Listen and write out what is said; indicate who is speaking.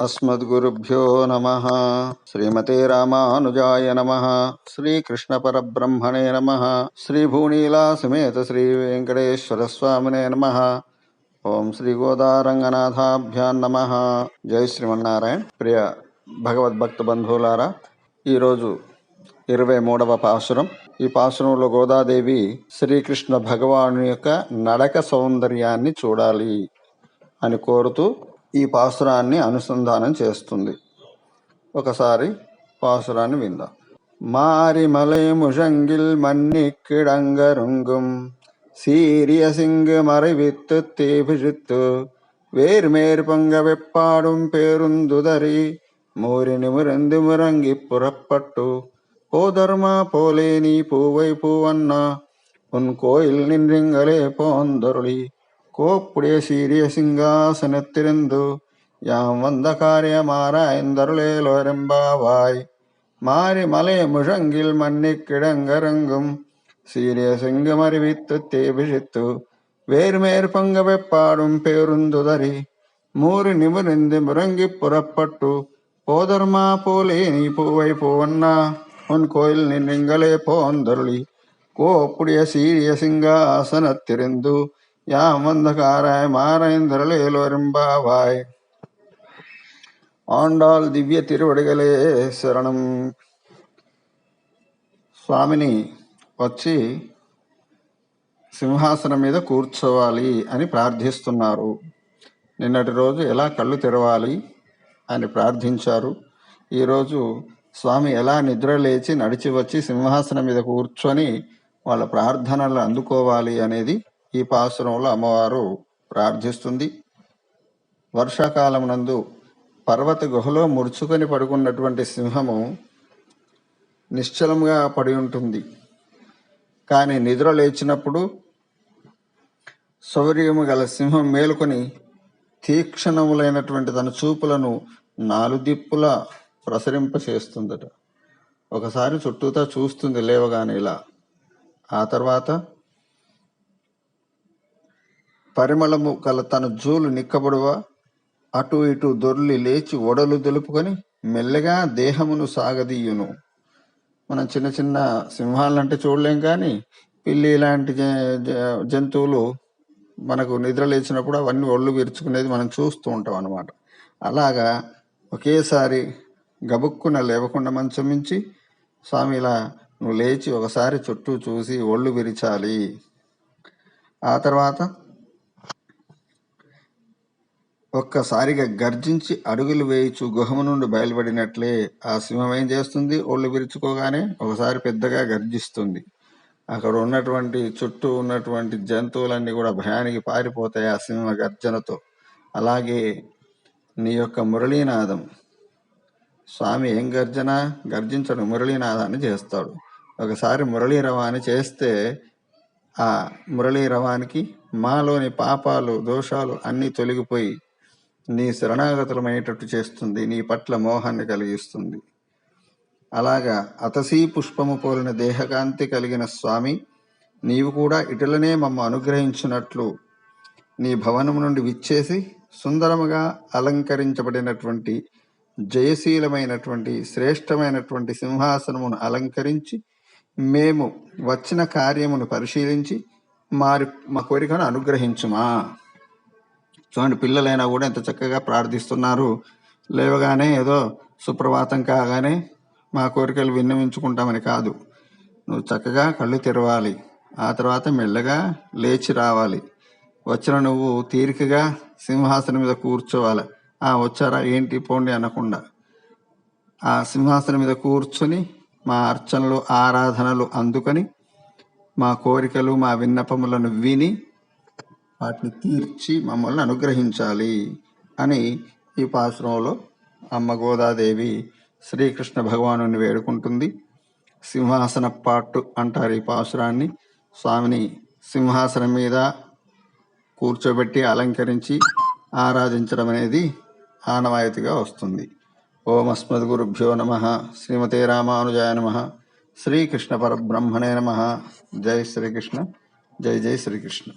Speaker 1: अस्मद्गुरुभ्यो नमः श्रीमते रामानुजाय नमः श्रीकृष्णपरब्रह्मणे नमः श्रीभूनीलासमेत श्रीवेङ्कटेश्वरस्वामिने नमः ఓం శ్రీ గోదారంగనాథాభ్యాన్ నమ జై శ్రీమన్నారాయణ ప్రియ భగవద్భక్త బంధువులారా ఈరోజు ఇరవై మూడవ పాసురం ఈ పాసురంలో గోదాదేవి శ్రీకృష్ణ భగవాను యొక్క నడక సౌందర్యాన్ని చూడాలి అని కోరుతూ ఈ పాసురాన్ని అనుసంధానం చేస్తుంది ఒకసారి పాసురాన్ని విందాం మారి మలై ముషంగిల్ మన్నిక్కిడంగరుంగుం சீரிய சிங்கு மறைவித்து தீபிழித்து வேர்மேற் பங்க வெப்பாடும் பேருந்துதறி மூறி நிமிர்ந்து முறங்கி புறப்பட்டு போதர்மா போலே நீ பூவை பூவண்ணா உன் கோயில் நின்றிங்களே போந்தொருளி கோப்புடைய சீரிய சிங்காசனத்திருந்து யாம் வந்த காரியமாராய்ந்தருளேலோரெம்பாவாய் மாறி மலை முழங்கில் மண்ணி கிடங்கரங்கும் சீரிய சிங்கம் அறிவித்து தேபிழித்து வேர்மேற் பங்க வெப்பாடும் பேருந்துதறி. மூறு நிமிர்ந்து முறங்கி புறப்பட்டு போதர்மா போலே நீ பூவை பூவண்ணா. உன் கோயில் நின்றுங்களே போந்தருளி. கோப்புடைய சீரிய சிங்காசனத்திருந்து யாம் வந்த காராய் மாறைந்தருளேலோரும்பாவாய் ஆண்டாள் దివ్య తిరువడిగలే శరణం స్వామిని వచ్చి సింహాసనం మీద కూర్చోవాలి అని ప్రార్థిస్తున్నారు నిన్నటి రోజు ఎలా కళ్ళు తెరవాలి అని ప్రార్థించారు ఈరోజు స్వామి ఎలా నిద్ర లేచి నడిచి వచ్చి సింహాసనం మీద కూర్చొని వాళ్ళ ప్రార్థనలు అందుకోవాలి అనేది ఈ పాసురంలో అమ్మవారు ప్రార్థిస్తుంది. వర్షాకాలం నందు పర్వత గుహలో ముడుచుకొని పడుకున్నటువంటి సింహము నిశ్చలంగా పడి ఉంటుంది. కానీ నిద్ర లేచినప్పుడు శౌర్యము గల సింహం మేలుకొని తీక్షణములైనటువంటి తన చూపులను నాలుదిప్పులా ప్రసరింప చేస్తుందట ఒకసారి చుట్టూతా చూస్తుంది లేవగానే ఇలా. ఆ తర్వాత పరిమళము గల తన జూలు నిక్కబడువ? అటు ఇటు దొర్లి లేచి ఒడలు దులుపుకొని మెల్లగా దేహమును సాగదీయును. మనం చిన్న చిన్న సింహాలు అంటే చూడలేం కానీ పిల్లి లాంటి జ- జంతువులు మనకు నిద్ర లేచినప్పుడు అవన్నీ ఒళ్ళు విరుచుకునేది మనం చూస్తూ ఉంటాం అన్నమాట. అలాగా ఒకేసారి గబుక్కున లేవకుండా మంచం మించి స్వామి ఇలా నువ్వు లేచి ఒకసారి చుట్టూ చూసి ఒళ్ళు విరిచాలి. ఆ తర్వాత ఒక్కసారిగా గర్జించి అడుగులు వేయిచు గుహము నుండి బయలుపడినట్లే ఆ సింహం ఏం చేస్తుంది? ఒళ్ళు విరుచుకోగానే ఒకసారి పెద్దగా గర్జిస్తుంది. అక్కడ ఉన్నటువంటి చుట్టూ ఉన్నటువంటి జంతువులన్నీ కూడా భయానికి పారిపోతాయి ఆ సింహ గర్జనతో. అలాగే నీ యొక్క మురళీనాదం. స్వామి ఏం గర్జన? గర్జించడు మురళీనాదాన్ని చేస్తాడు. ఒకసారి మురళీ రవాన్ని చేస్తే ఆ మురళీ రవానికి మాలోని పాపాలు దోషాలు అన్నీ తొలగిపోయి నీ శరణాగతులమయ్యేటట్టు చేస్తుంది. నీ పట్ల మోహాన్ని కలిగిస్తుంది. అలాగా అతసీ పుష్పము పోలిన దేహకాంతి కలిగిన స్వామి నీవు కూడా ఇటులనే మమ్మ అనుగ్రహించినట్లు నీ భవనము నుండి విచ్చేసి సుందరముగా అలంకరించబడినటువంటి జయశీలమైనటువంటి శ్రేష్టమైనటువంటి సింహాసనమును అలంకరించి మేము వచ్చిన కార్యమును పరిశీలించి మారి మా కోరికను అనుగ్రహించుమా? చూడండి పిల్లలైనా కూడా ఎంత చక్కగా ప్రార్థిస్తున్నారు. లేవగానే ఏదో సుప్రభాతం కాగానే మా కోరికలు విన్నవించుకుంటామని కాదు. నువ్వు చక్కగా కళ్ళు తెరవాలి. ఆ తర్వాత మెల్లగా లేచి రావాలి. వచ్చిన నువ్వు తీరికగా సింహాసనం మీద కూర్చోవాలి. ఆ వచ్చారా? ఏంటి? పోండి అనకుండా. ఆ సింహాసనం మీద కూర్చొని మా అర్చనలు ఆరాధనలు అందుకొని మా కోరికలు మా విన్నపములను విని వాటిని తీర్చి మమ్మల్ని అనుగ్రహించాలి అని ఈ పాశ్రంలో అమ్మ గోదాదేవి శ్రీకృష్ణ భగవాను వేడుకుంటుంది. సింహాసన పాటు అంటారు ఈ పాసురాన్ని స్వామిని సింహాసనం మీద కూర్చోబెట్టి అలంకరించి ఆరాధించడం అనేది ఆనవాయితీగా వస్తుంది. ఓం అస్మద్ గురుభ్యో నమ. శ్రీమతే రామానుజాయ నమ. శ్రీకృష్ణ పరబ్రహ్మణే నమ. జై శ్రీకృష్ణ. జై జై శ్రీకృష్ణ.